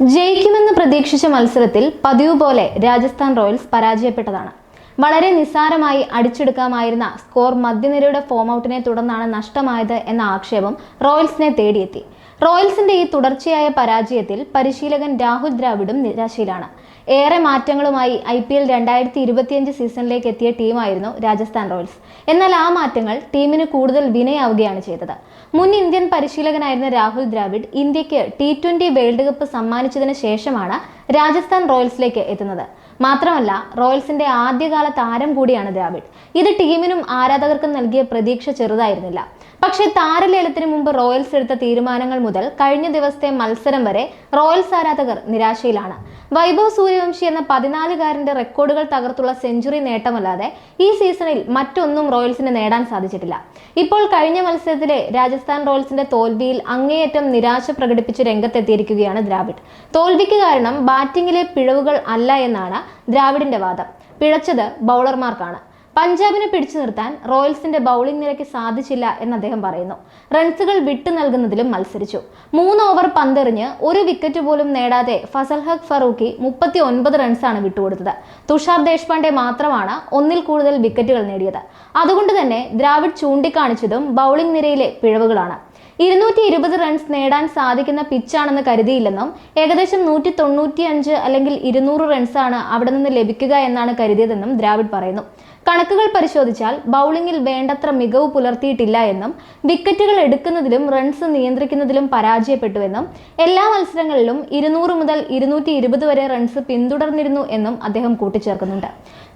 ജയിക്കുമെന്ന് പ്രതീക്ഷിച്ച മത്സരത്തിൽ പതിവ് പോലെ രാജസ്ഥാൻ റോയൽസ് പരാജയപ്പെട്ടതാണ്. വളരെ നിസ്സാരമായി അടിച്ചെടുക്കാമായിരുന്ന സ്കോർ മധ്യനിരയുടെ ഫോം ഔട്ടിനെ തുടർന്നാണ് നഷ്ടമായത് എന്ന ആക്ഷേപം റോയൽസിനെ തേടിയെത്തി. റോയൽസിന്റെ ഈ തുടർച്ചയായ പരാജയത്തിൽ പരിശീലകൻ രാഹുൽ ദ്രാവിഡും നിരാശയിലാണ്. ഏറെ മാറ്റങ്ങളുമായി ഐ പി എൽ രണ്ടായിരത്തി ഇരുപത്തിയഞ്ച് സീസണിലേക്ക് എത്തിയ ടീമായിരുന്നു രാജസ്ഥാൻ റോയൽസ്. എന്നാൽ ആ മാറ്റങ്ങൾ ടീമിന് കൂടുതൽ വിനയാവുകയാണ് ചെയ്തത്. മുൻ ഇന്ത്യൻ പരിശീലകനായിരുന്ന രാഹുൽ ദ്രാവിഡ് ഇന്ത്യയ്ക്ക് ടി ട്വന്റി വേൾഡ് കപ്പ് സമ്മാനിച്ചതിന് ശേഷമാണ് രാജസ്ഥാൻ റോയൽസിലേക്ക് എത്തുന്നത്. മാത്രമല്ല റോയൽസിന്റെ ആദ്യകാല താരം കൂടിയാണ് ദ്രാവിഡ്. ഇത് ടീമിനും ആരാധകർക്കും നൽകിയ പ്രതീക്ഷ ചെറുതായിരുന്നില്ല. പക്ഷേ താരലേലത്തിന് മുമ്പ് റോയൽസ് എടുത്ത തീരുമാനങ്ങൾ മുതൽ കഴിഞ്ഞ ദിവസത്തെ മത്സരം വരെ റോയൽസ് ആരാധകർ നിരാശയിലാണ്. വൈഭവ് സൂര്യവംശി എന്ന പതിനാലുകാരന്റെ റെക്കോർഡുകൾ തകർത്തുള്ള സെഞ്ചുറി നേട്ടമല്ലാതെ ഈ സീസണിൽ മറ്റൊന്നും റോയൽസിന് നേടാൻ സാധിച്ചിട്ടില്ല. ഇപ്പോൾ കഴിഞ്ഞ മത്സരത്തിലെ രാജസ്ഥാൻ റോയൽസിന്റെ തോൽവിയിൽ അങ്ങേയറ്റം നിരാശ പ്രകടിപ്പിച്ച് രംഗത്തെത്തിയിരിക്കുകയാണ് ദ്രാവിഡ്. തോൽവിക്ക് കാരണം ബാറ്റിംഗിലെ പിഴവുകൾ അല്ല എന്നാണ് ദ്രാവിഡിന്റെ വാദം. പിഴച്ചത് ബൗളർമാർക്കാണ്. പഞ്ചാബിനെ പിടിച്ചു നിർത്താൻ റോയൽസിന്റെ ബൗളിംഗ് നിരയ്ക്ക് സാധിച്ചില്ല എന്ന് അദ്ദേഹം പറയുന്നു. റൺസുകൾ വിട്ടു നൽകുന്നതിലും മത്സരിച്ചു. മൂന്ന് ഓവർ പന്തെറിഞ്ഞ് ഒരു വിക്കറ്റ് പോലും നേടാതെ ഫസൽ ഹഖ് ഫറൂഖി മുപ്പത്തി ഒൻപത് റൺസാണ് വിട്ടുകൊടുത്തത്. തുഷാർ ദേശ്പാണ്ഡെ മാത്രമാണ് ഒന്നിൽ കൂടുതൽ വിക്കറ്റുകൾ നേടിയത്. അതുകൊണ്ട് തന്നെ ദ്രാവിഡ് ചൂണ്ടിക്കാണിച്ചതും ബൗളിംഗ് നിരയിലെ പിഴവുകളാണ്. ഇരുന്നൂറ്റി ഇരുപത് റൺസ് നേടാൻ സാധിക്കുന്ന പിച്ചാണെന്ന് കരുതിയില്ലെന്നും ഏകദേശം നൂറ്റി തൊണ്ണൂറ്റി അഞ്ച് അല്ലെങ്കിൽ ഇരുന്നൂറ് റൺസാണ് അവിടെ നിന്ന് ലഭിക്കുക എന്നാണ് കരുതിയതെന്നും ദ്രാവിഡ് പറയുന്നു. കണക്കുകൾ പരിശോധിച്ചാൽ ബൗളിംഗിൽ വേണ്ടത്ര മികവ് പുലർത്തിയിട്ടില്ല എന്നും വിക്കറ്റുകൾ എടുക്കുന്നതിലും റൺസ് നിയന്ത്രിക്കുന്നതിലും പരാജയപ്പെട്ടുവെന്നും എല്ലാ മത്സരങ്ങളിലും ഇരുന്നൂറ് മുതൽ ഇരുന്നൂറ്റി ഇരുപത് വരെ റൺസ് പിന്തുടർന്നിരുന്നു എന്നും അദ്ദേഹം കൂട്ടിച്ചേർക്കുന്നുണ്ട്.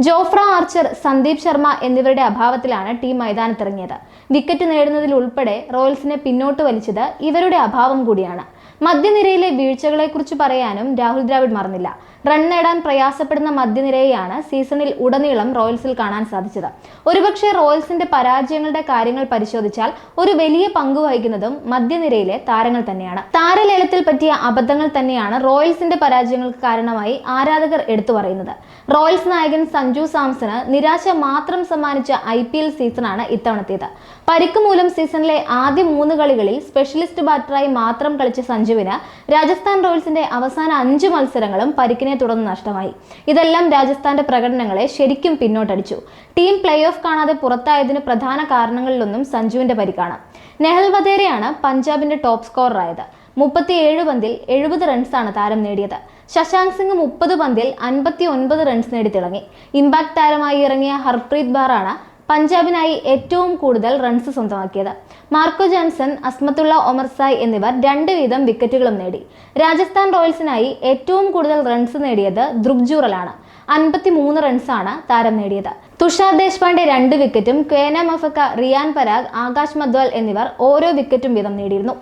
ജോഫ്ര ആർച്ചർ സന്ദീപ് ശർമ്മ എന്നിവരുടെ അഭാവത്തിലാണ് ടീം മൈതാനത്തിറങ്ങിയത്. വിക്കറ്റ് നേടുന്നതിൽ ഉൾപ്പെടെ റോയൽസിനെ പിന്നോട്ട് വലിച്ചത് ഇവരുടെ അഭാവം കൂടിയാണ്. മധ്യനിരയിലെ വീഴ്ചകളെക്കുറിച്ച് പറയാനും രാഹുൽ ദ്രാവിഡ് മറന്നില്ല. റൺ നേടാൻ പ്രയാസപ്പെടുന്ന മധ്യനിരയെയാണ് സീസണിൽ ഉടനീളം റോയൽസിൽ കാണാൻ സാധിച്ചത്. ഒരുപക്ഷെ റോയൽസിന്റെ പരാജയങ്ങളുടെ കാര്യങ്ങൾ പരിശോധിച്ചാൽ ഒരു വലിയ പങ്ക് വഹിക്കുന്നതും മധ്യനിരയിലെ താരങ്ങൾ തന്നെയാണ്. താരലേലത്തിൽ പറ്റിയ അബദ്ധങ്ങൾ തന്നെയാണ് റോയൽസിന്റെ പരാജയങ്ങൾക്ക് കാരണമായി ആരാധകർ എടുത്തു പറയുന്നത്. റോയൽസ് നായകൻ സഞ്ജു സാംസണ് നിരാശ മാത്രം സമ്മാനിച്ച ഐ പി എൽ സീസണാണ് ഇത്തവണത്തേത്. പരിക്ക് മൂലം സീസണിലെ ആദ്യ മൂന്ന് കളികളിൽ സ്പെഷ്യലിസ്റ്റ് ബാറ്ററായി മാത്രം കളിച്ച സഞ്ജുവിന് രാജസ്ഥാൻ റോയൽസിന്റെ അവസാന അഞ്ച് മത്സരങ്ങളും പരിക്കിനെ തുടർന്ന് നഷ്ടമായി. ഇതെല്ലാം രാജസ്ഥാന്റെ പ്രകടനങ്ങളെ ശരിക്കും പിന്നോട്ടടിച്ചു. ടീം പ്ലേ ഓഫ് കാണാതെ പുറത്തായതിന് പ്രധാന കാരണങ്ങളിലൊന്നും സഞ്ജുവിന്റെ പരിക്കാണ് നെഹൽ വധേരയാണ് പഞ്ചാബിന്റെ ടോപ്പ് സ്കോററായത്. മുപ്പത്തിയേഴ് പന്തിൽ എഴുപത് റൺസാണ് താരം നേടിയത്. ശശാങ്ക് സിംഗ് മുപ്പത് പന്തിൽ അൻപത്തി ഒൻപത് റൺസ് നേടി തിളങ്ങി ഇമ്പാക്ട് താരമായി ഇറങ്ങിയ ഹർപ്രീത് ബാറാണ് പഞ്ചാബിനായി ഏറ്റവും കൂടുതൽ റൺസ് സ്വന്തമാക്കിയത്. മാർക്കോ ജോൺസൺ അസ്മത്തുള്ള ഒമർസായ് എന്നിവർ രണ്ട് വീതം വിക്കറ്റുകളും നേടി. രാജസ്ഥാൻ റോയൽസിനായി ഏറ്റവും കൂടുതൽ റൺസ് നേടിയത് ദ്രുബ്ജൂറലാണ് അൻപത്തി മൂന്ന് റൺസാണ് താരം നേടിയത്. തുഷാർ ദേശ്പാണ്ഡെ രണ്ട് വിക്കറ്റും ക്വേന മഫക്ക റിയാൻ പരാഗ് ആകാശ് മദ്വാൽ എന്നിവർ ഓരോ വിക്കറ്റും വീതം നേടിയിരുന്നു.